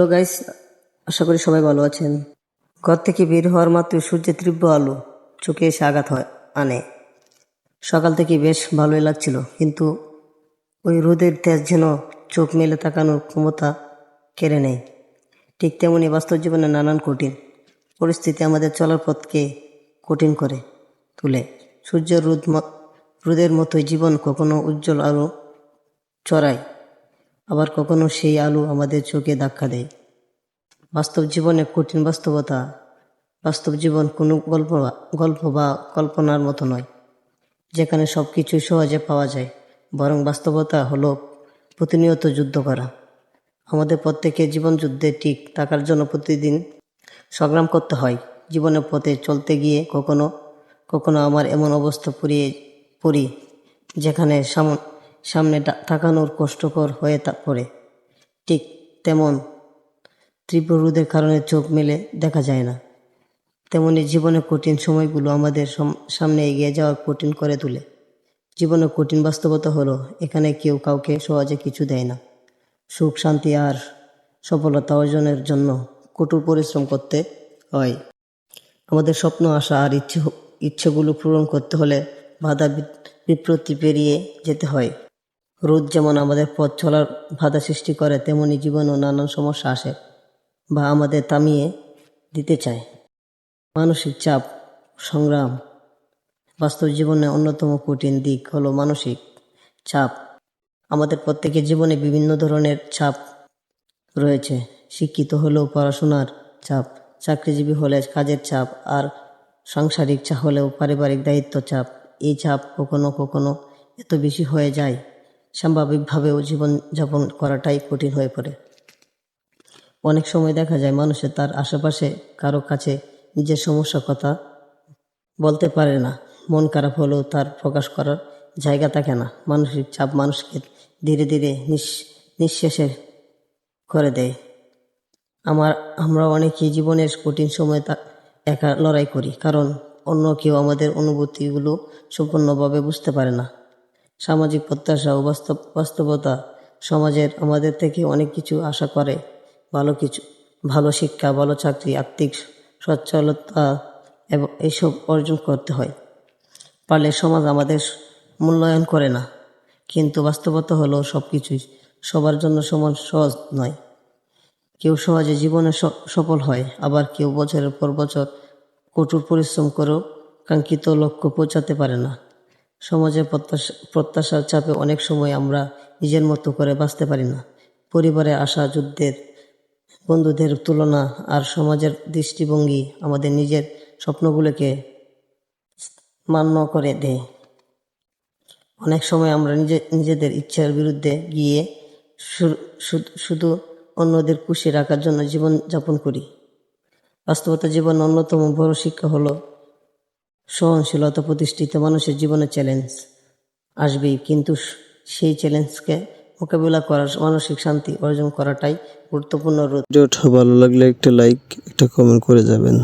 Hello guys আশা করি সবাই ভালো আছেন। ঘর থেকে বের হওয়ার মাত্র সূর্যের তীব্র আলো চোখে এসে আঘাত হয়, আনে। সকাল থেকে বেশ ভালোই লাগছিল, কিন্তু ওই রোদের তেজ যেন চোখ মেলে তাকানোর ক্ষমতা কেড়ে নেয় ঠিক তেমনি বাস্তব জীবনে নানান কঠিন পরিস্থিতি আমাদের চলার পথকে কঠিন করে তুলে। সূর্যের রোদ রোদের মতোই জীবন কখনো উজ্জ্বল আলো চড়ায় আবার কখনো সেই আলো আমাদের চোখে ধাক্কা দেয়। বাস্তব জীবনে কঠিন বাস্তবতা, বাস্তব জীবন কোনো গল্প গল্প বা কল্পনার মতো নয়, যেখানে সব কিছুই সহজে পাওয়া যায়। বরং বাস্তবতা হলো প্রতিনিয়ত যুদ্ধ করা। আমাদের প্রত্যেকের জীবন যুদ্ধে ঠিক থাকার জন্য প্রতিদিন সংগ্রাম করতে হয়। জীবনের পথে চলতে গিয়ে কখনো কখনো আমার এমন অবস্থা পড়িয়ে, পড়ি, যেখানে সামন- সামনে তাকানোর কষ্টকর হয়ে পড়ে। ঠিক তেমন তীব্র রোদের কারণে চোখ মেলে দেখা যায় না। তেমনি জীবনের কঠিন সময়গুলো আমাদের সম- সামনে এগিয়ে যাওয়ার কঠিন করে তোলে। জীবনের কঠিন বাস্তবতা হলো, এখানে কেউ কাউকে সহজে কিছু দেয় না। সুখ, শান্তি আর সফলতা অর্জনের জন্য কঠোর পরিশ্রম করতে হয়। আমাদের স্বপ্ন, আশা আর ইচ্ছে, ইচ্ছেগুলো পূরণ করতে হলে বাধা বিপ্রতি পেরিয়ে যেতে হয়। রোদ যেমন আমাদের পথ চলার বাধা সৃষ্টি করে, তেমনি জীবনেও নানান সমস্যা আসে বা আমাদের থামিয়ে দিতে চায়। মানসিক চাপ, সংগ্রাম বাস্তব জীবনে অন্যতম কঠিন দিক হলো মানসিক চাপ। আমাদের প্রত্যেকের জীবনে বিভিন্ন ধরনের চাপ রয়েছে। শিক্ষিত হলেও পড়াশোনার চাপ, চাকরিজীবী হলে কাজের চাপ আর সাংসারিক চাপ হলেও পারিবারিক দায়িত্ব চাপ। এই চাপ কখনো কখনো এত বেশি হয়ে যায় স্বাভাবিকভাবেও জীবনযাপন করাটাই কঠিন হয়ে পড়ে। অনেক সময় দেখা যায় মানুষে তার আশেপাশে কারও কাছে নিজের সমস্যার কথা বলতে পারে না, মন খারাপ হলেও তার প্রকাশ করার জায়গা থাকে না। মানসিক চাপ মানুষকে ধীরে ধীরে নিঃশেষে করে দেয়। আমার, আমরা অনেকেই জীবনের কঠিন সময় তা, একা লড়াই করি, কারণ অন্য কেউ আমাদের অনুভূতিগুলো সম্পূর্ণভাবে বুঝতে পারে না। সামাজিক প্রত্যাশা ও বাস্তব, বাস্তবতা সমাজের আমাদের থেকে অনেক কিছু আশা করে। ভালো কিছু, ভালো শিক্ষা, ভালো চাকরি, আর্থিক সচ্ছলতা এবং এইসব অর্জন করতে হয়। পারলে সমাজ আমাদের মূল্যায়ন করে না। কিন্তু বাস্তবতা হলো সব কিছুই সবার জন্য সমান সহজ নয়। কেউ সহজে জীবনে সফল হয়, আবার কেউ বছরের পর বছর কঠোর পরিশ্রম করেও কাঙ্ক্ষিত লক্ষ্য পৌঁছাতে পারে না। সমাজের প্রত্যাশা প্রত্যাশার চাপে অনেক সময় আমরা নিজের মতো করে বাঁচতে পারি না। পরিবারে আসা যুদ্ধের বন্ধুদের তুলনা আর সমাজের দৃষ্টিভঙ্গি আমাদের নিজের স্বপ্নগুলোকে মান্য করে দেয়। অনেক সময় আমরা নিজে নিজেদের ইচ্ছার বিরুদ্ধে গিয়ে শুধু অন্যদের খুশি রাখার জন্য জীবন যাপন করি। বাস্তবতা জীবন অন্যতম বড় শিক্ষা হলো সহনশীলতা প্রতিষ্ঠিত মানুষের জীবনে চ্যালেঞ্জ আসবেই, কিন্তু সেই চ্যালেঞ্জকে মোকাবিলা করার মানসিক শান্তি অর্জন করাটাই গুরুত্বপূর্ণ রোজ ভালো লাগলে একটা লাইক একটা কমেন্ট করে যাবেন।